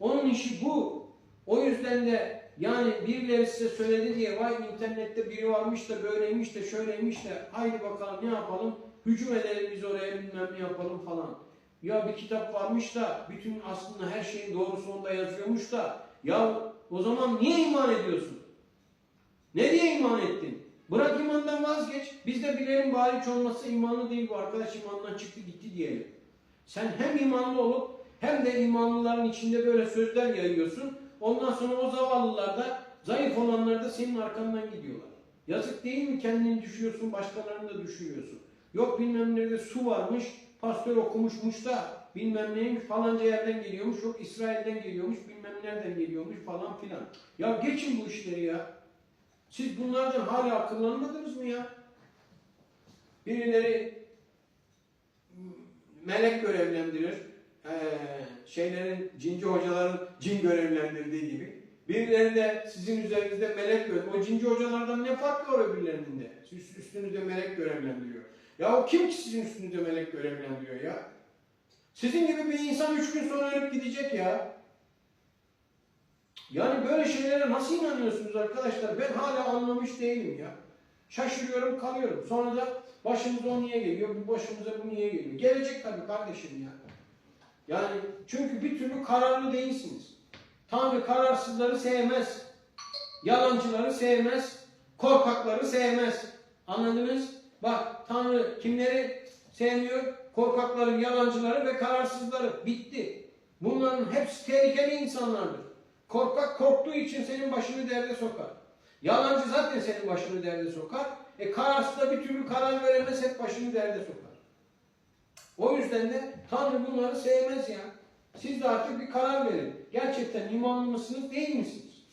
Onun işi bu. O yüzden de yani birileri size söyledi diye vay internette biri varmış da böyleymiş de şöyleymiş de haydi bakalım ne yapalım hücum edelim biz oraya bilmem ne yapalım falan. Ya bir kitap varmış da bütün aslında her şeyin doğrusu onda yazıyormuş da ya o zaman niye iman ediyorsun? Ne diye iman ettin? Bırak imandan vazgeç. Biz de bilelim bari hiç olmazsa imanlı değil bu arkadaş imandan çıktı gitti diyelim. Sen hem imanlı olup hem de imanlıların içinde böyle sözler yayıyorsun. Ondan sonra o zavallılar da zayıf olanlar da senin arkandan gidiyorlar. Yazık değil mi kendini düşüyorsun başkalarını da düşürüyorsun. Yok bilmem nerede su varmış pastör okumuşmuş da bilmem neymiş falanca yerden geliyormuş yok İsrail'den geliyormuş bilmem nereden geliyormuş falan filan. Ya geçin bu işleri ya. Siz bunlardan hala akıllanmadınız mı ya? Birileri melek görevlendirir. Ee, şeylerin, cinci hocaların cin görevlendirdiği gibi. Birileri de sizin üzerinizde melek görev. O cinci hocalardan ne farkı var öbürlerinin de? Siz üstünüzde melek görevlendiriyor. Ya o kim ki sizin üstünüzde melek görevlendiriyor ya? Sizin gibi bir insan üç gün sonra ölüp gidecek ya. Yani böyle şeylere nasıl inanıyorsunuz arkadaşlar? Ben hala anlamış değilim ya. Şaşırıyorum kalıyorum. Sonra da başımıza o niye geliyor, bu başımıza bu niye geliyor? Gelecek tabii kardeşim ya. Yani çünkü bir türlü kararlı değilsiniz. Tanrı kararsızları sevmez. Yalancıları sevmez. Korkakları sevmez. Anladınız? Bak Tanrı kimleri sevmiyor? Korkakları, yalancıları ve kararsızları. Bitti. Bunların hepsi tehlikeli insanlardır. Korkak korktuğu için senin başını derde sokar. Yalancı zaten senin başını derde sokar. E kararsız da bir türlü karar veremez hep başını derde sokar. Yüzden de Tanrı bunları sevmez ya. Siz de artık bir karar verin. Gerçekten imanlı mısınız değil misiniz?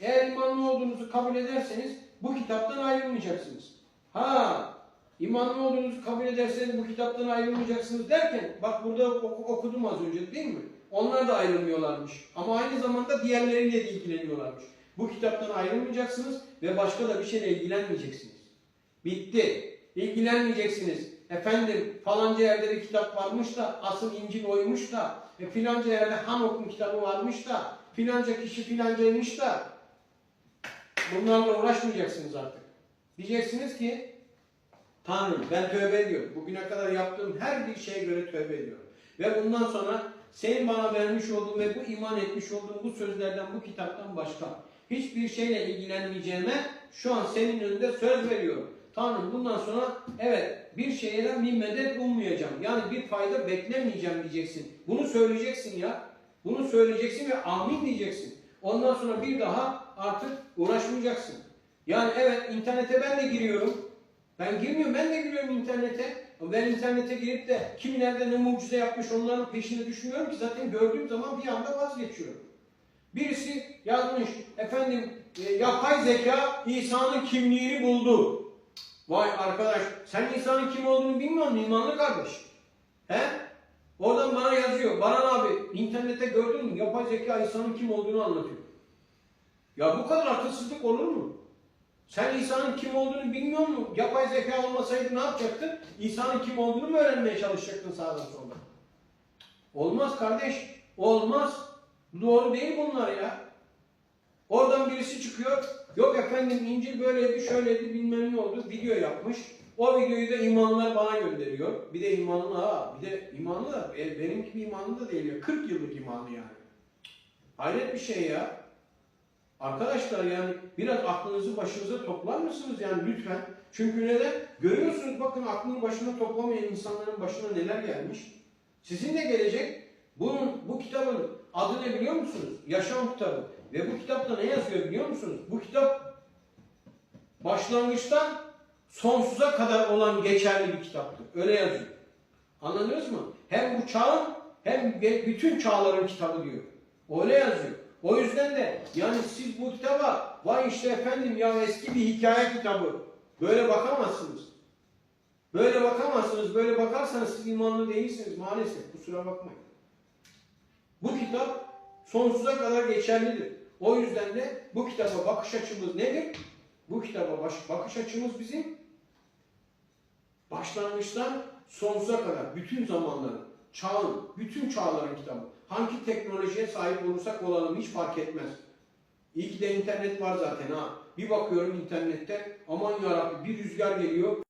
Eğer imanlı olduğunuzu kabul ederseniz bu kitaptan ayrılmayacaksınız. Ha, imanlı olduğunuzu kabul ederseniz bu kitaptan ayrılmayacaksınız derken bak burada oku- okudum az önce değil mi? Onlar da ayrılmıyorlarmış. Ama aynı zamanda diğerleriyle de ilgileniyorlarmış. Bu kitaptan ayrılmayacaksınız ve başka da bir şeyle ilgilenmeyeceksiniz. Bitti. İlgilenmeyeceksiniz. Efendim falanca yerde bir kitap varmış da asıl İncil oymuş da e, filanca yerde Hanok'un kitabı varmış da filanca kişi filancaymış da bunlarla uğraşmayacaksınız artık. Diyeceksiniz ki Tanrım ben tövbe ediyorum. Bugüne kadar yaptığım her bir şeye göre tövbe ediyorum. Ve bundan sonra senin bana vermiş olduğun ve bu iman etmiş olduğun bu sözlerden, bu kitaptan başka hiçbir şeyle ilgilenmeyeceğime şu an senin önünde söz veriyorum. Tanrım bundan sonra evet bir şeyden bir medet ummayacağım. Yani bir fayda beklemeyeceğim diyeceksin. Bunu söyleyeceksin ya. Bunu söyleyeceksin ve amin diyeceksin. Ondan sonra bir daha artık uğraşmayacaksın. Yani evet internete ben de giriyorum. Ben girmiyorum, ben de giriyorum internete. Ben internete girip de kim nerede ne mucize yapmış onların peşine düşmüyorum ki zaten gördüğüm zaman bir anda vazgeçiyorum. Birisi yazmış, efendim e, yapay zeka İsa'nın kimliğini buldu. Vay arkadaş, sen İsa'nın kim olduğunu bilmiyor musun imanlı kardeş? He? Oradan bana yazıyor, Baran abi internette gördün mü yapay zeka İsa'nın kim olduğunu anlatıyor. Ya bu kadar akılsızlık olur mu? Sen İsa'nın kim olduğunu bilmiyor musun? Yapay zeka olmasaydı ne yapacaktın? İsa'nın kim olduğunu mu öğrenmeye çalışacaktın sağdan soldan? Olmaz kardeş. Olmaz. Doğru değil bunlar ya. Oradan birisi çıkıyor. Yok efendim İncil böyleydi, şöyleydi, bilmem ne oldu. Video yapmış. O videoyu da imanlar bana gönderiyor. Bir de imanlı ha. Bir de imanlı da e, benim gibi imanlı da değil ya. 40 yıllık imanlı yani. Hayret bir şey ya. Arkadaşlar yani biraz aklınızı başınıza toplar mısınız yani lütfen? Çünkü neden? Görüyorsunuz bakın aklını başına toplamayan insanların başına neler gelmiş. Sizin de gelecek. Bunun, bu kitabın adı ne biliyor musunuz? Yaşam kitabı. Ve bu kitapta ne yazıyor biliyor musunuz? Bu kitap başlangıçtan sonsuza kadar olan geçerli bir kitaptır. Öyle yazıyor. Anladınız mı? Hem bu çağın hem bütün çağların kitabı diyor. Öyle yazıyor. O yüzden de yani siz bu kitaba vay işte efendim ya eski bir hikaye kitabı böyle bakamazsınız. Böyle bakamazsınız. Böyle bakarsanız siz imanlı değilsiniz maalesef. Kusura bakmayın. Bu kitap sonsuza kadar geçerlidir. O yüzden de bu kitaba bakış açımız nedir? Bu kitaba bakış açımız bizim başlangıçtan sonsuza kadar bütün zamanların Çağın, bütün çağların kitabı. Hangi teknolojiye sahip olursak olalım hiç fark etmez. İyi ki de internet var zaten ha. Bir bakıyorum internette aman yarabbi bir rüzgar geliyor.